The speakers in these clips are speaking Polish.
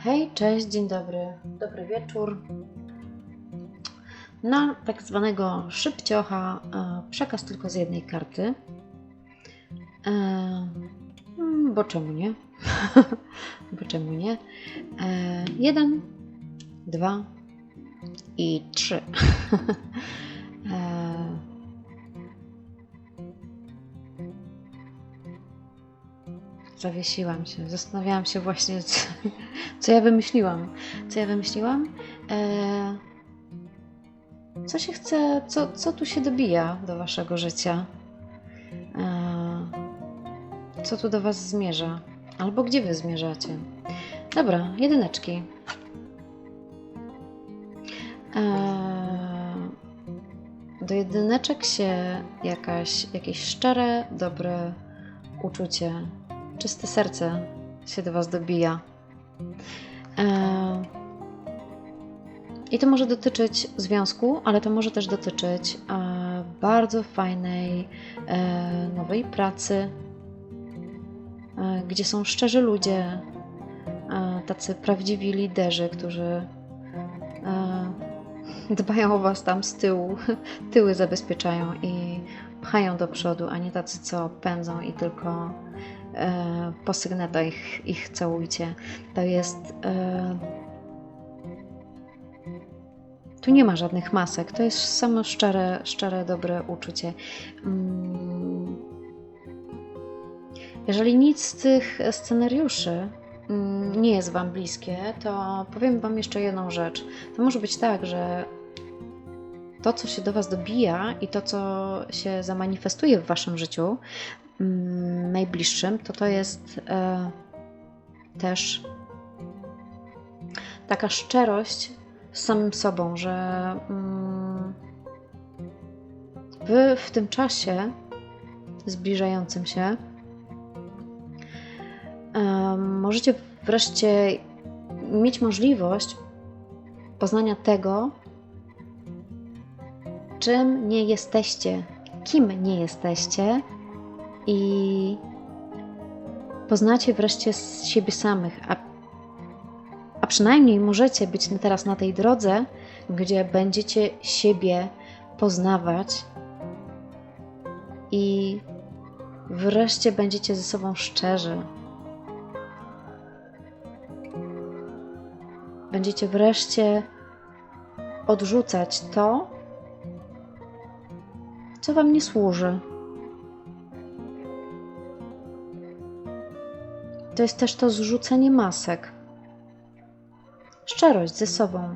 Hej, cześć, dzień dobry, dobry wieczór. Na tak zwanego szybciocha e, przekaz tylko z jednej karty. E, mm, bo czemu nie? bo czemu nie? E, jeden, dwa i trzy. Zawiesiłam się. Zastanawiałam się właśnie, co, co ja wymyśliłam. Co ja wymyśliłam? E, co się chce, co, co tu się dobija do waszego życia? E, co tu do was zmierza? Albo gdzie wy zmierzacie? Dobra, jedyneczki. E, do jedyneczek się jakaś, jakieś szczere, dobre uczucie czyste serce się do Was dobija. E, I to może dotyczyć związku, ale to może też dotyczyć e, bardzo fajnej e, nowej pracy, gdzie są szczerzy ludzie, tacy prawdziwi liderzy, którzy dbają o Was tam z tyłu, tyły zabezpieczają i pchają do przodu, a nie tacy, co pędzą i tylko e, po sygnetach ich, ich całujcie. To jest. E, tu nie ma żadnych masek, to jest samo szczere, szczere dobre uczucie. Mm. Jeżeli nic z tych scenariuszy mm, nie jest Wam bliskie, to powiem Wam jeszcze jedną rzecz. To może być tak, że to, co się do Was dobija i to, co się zamanifestuje w Waszym życiu, najbliższym, to to jest e, też taka szczerość z samym sobą, że mm, Wy w tym czasie zbliżającym się e, możecie wreszcie mieć możliwość poznania tego, czym nie jesteście, kim nie jesteście i poznacie wreszcie siebie samych, a, a przynajmniej możecie być teraz na tej drodze, gdzie będziecie siebie poznawać i wreszcie będziecie ze sobą szczerzy. Będziecie wreszcie odrzucać to, co Wam nie służy. To jest też to zrzucenie masek. Szczerość ze sobą.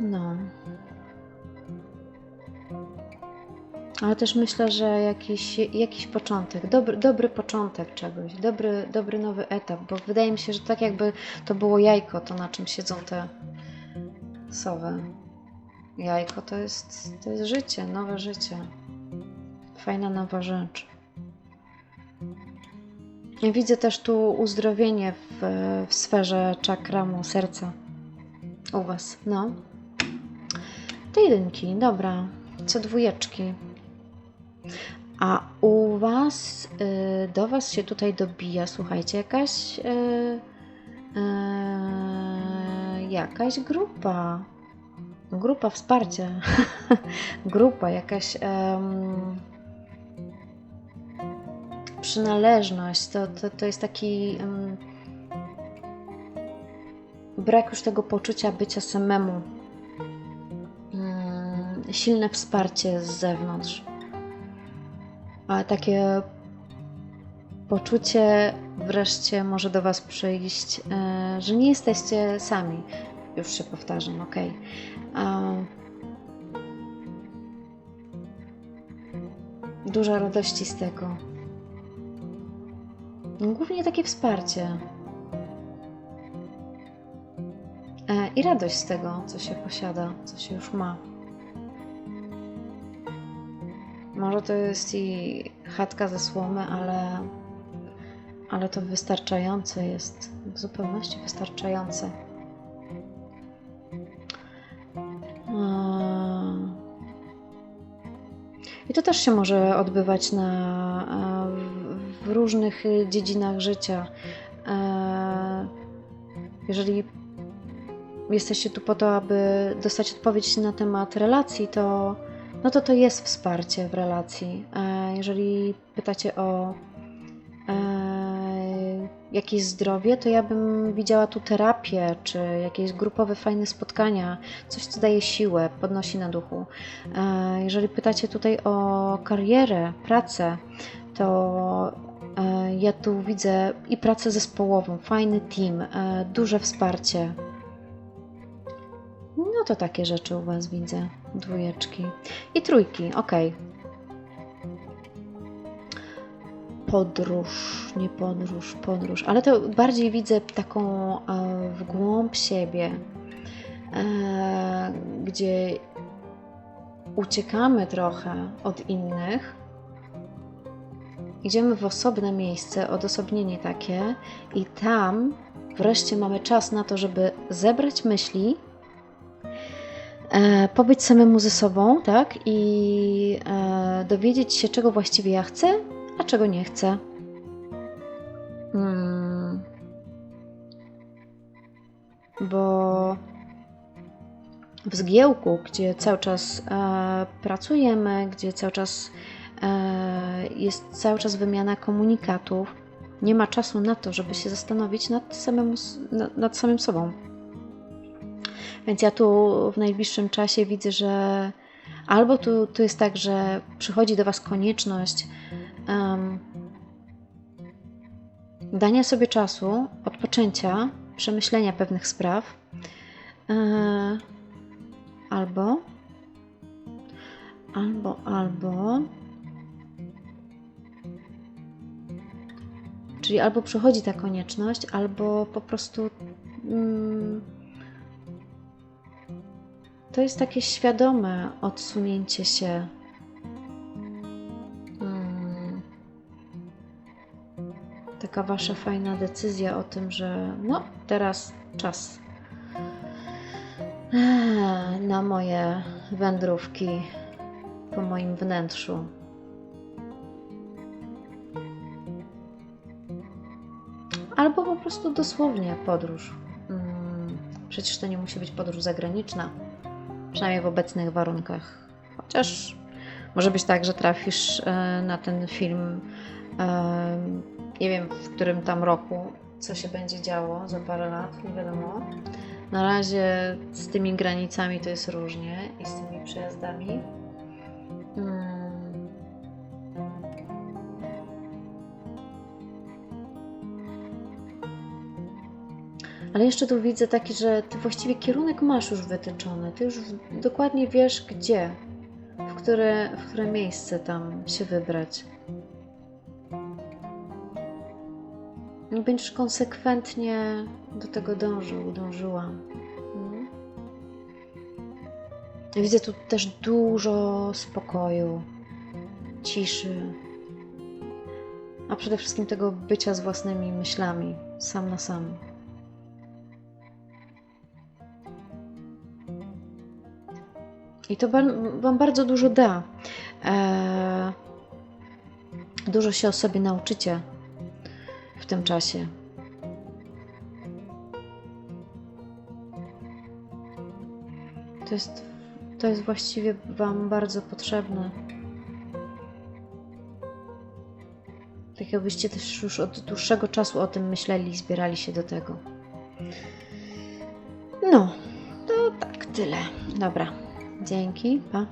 No. Ale też myślę, że jakiś, jakiś początek, dobry, dobry początek czegoś, dobry, dobry nowy etap, bo wydaje mi się, że tak jakby to było jajko, to na czym siedzą te sowy. Jajko to jest, to jest życie, nowe życie. Fajna nowa rzecz. Widzę też tu uzdrowienie w, w sferze czakramu serca. U Was, no. Te jedynki, dobra. Co dwójeczki. A u Was, y, do Was się tutaj dobija, słuchajcie, jakaś, y, y, jakaś grupa. Grupa wsparcia. grupa, jakaś przynależność. To, to, to jest taki brak już tego poczucia bycia samemu. Mm, silne wsparcie z zewnątrz ale takie poczucie wreszcie może do Was przyjść, e, że nie jesteście sami. Już się powtarzam, ok. Dużo radości z tego. Głównie takie wsparcie. E, I radość z tego, co się posiada, co się już ma. Może to jest i chatka ze słomy, ale, ale to wystarczające jest, w zupełności wystarczające. I to też się może odbywać na, e, w- różnych dziedzinach życia. E, Jeżeli jesteście tu po to, aby dostać odpowiedź na temat relacji, to no to to jest wsparcie w relacji. E, Jeżeli pytacie o jakieś zdrowie, to ja bym widziała tu terapię, czy jakieś grupowe, fajne spotkania, coś, co daje siłę, podnosi na duchu. E, Jeżeli pytacie tutaj o karierę, pracę, to e, ja tu widzę i pracę zespołową, fajny team, e, duże wsparcie. No to takie rzeczy u Was widzę. Dwójeczki. I trójki, ok. Podróż, nie podróż, podróż. Ale to bardziej widzę taką e, w głąb siebie, e, gdzie uciekamy trochę od innych. Idziemy w osobne miejsce, odosobnienie takie, i tam wreszcie mamy czas na to, żeby zebrać myśli, e, pobyć samemu ze sobą, tak? I e, dowiedzieć się, czego właściwie ja chcę, a czego nie chcę. Hmm. Bo w zgiełku, gdzie cały czas e, pracujemy, gdzie cały czas e, jest cały czas wymiana komunikatów, nie ma czasu na to, żeby się zastanowić nad, nad samym sobą. Więc ja tu w najbliższym czasie widzę, że albo tu, tu jest tak, że przychodzi do Was konieczność em, dania sobie czasu, odpoczęcia, przemyślenia pewnych spraw, e, albo, albo, albo, czyli albo przychodzi ta konieczność, albo po prostu. Mm, to jest takie świadome odsunięcie się. Taka wasza fajna decyzja o tym, że no, teraz czas Eee, na moje wędrówki po moim wnętrzu. Albo po prostu dosłownie podróż. Mm, Przecież to nie musi być podróż zagraniczna przynajmniej w obecnych warunkach. Chociaż może być tak, że trafisz e, na ten film, e, nie wiem w którym tam roku, co się będzie działo za parę lat, nie wiadomo. Na razie z tymi granicami to jest różnie i z tymi przejazdami. Mm. Ale jeszcze tu widzę taki, że ty właściwie kierunek masz już wytyczony. Ty już dokładnie wiesz, gdzie, w które, w które miejsce tam się wybrać. Będziesz konsekwentnie do tego dążył, dążyła. Mhm. Widzę tu też dużo spokoju, ciszy, a przede wszystkim tego bycia z własnymi myślami, sam na sam. I to wam, bardzo dużo da. Eee, dużo się o sobie nauczycie tym czasie. To jest, to jest właściwie Wam bardzo potrzebne. Tak jakbyście też już od dłuższego czasu o tym myśleli i zbierali się do tego. No, to tak, tyle. Dobra, dzięki, pa.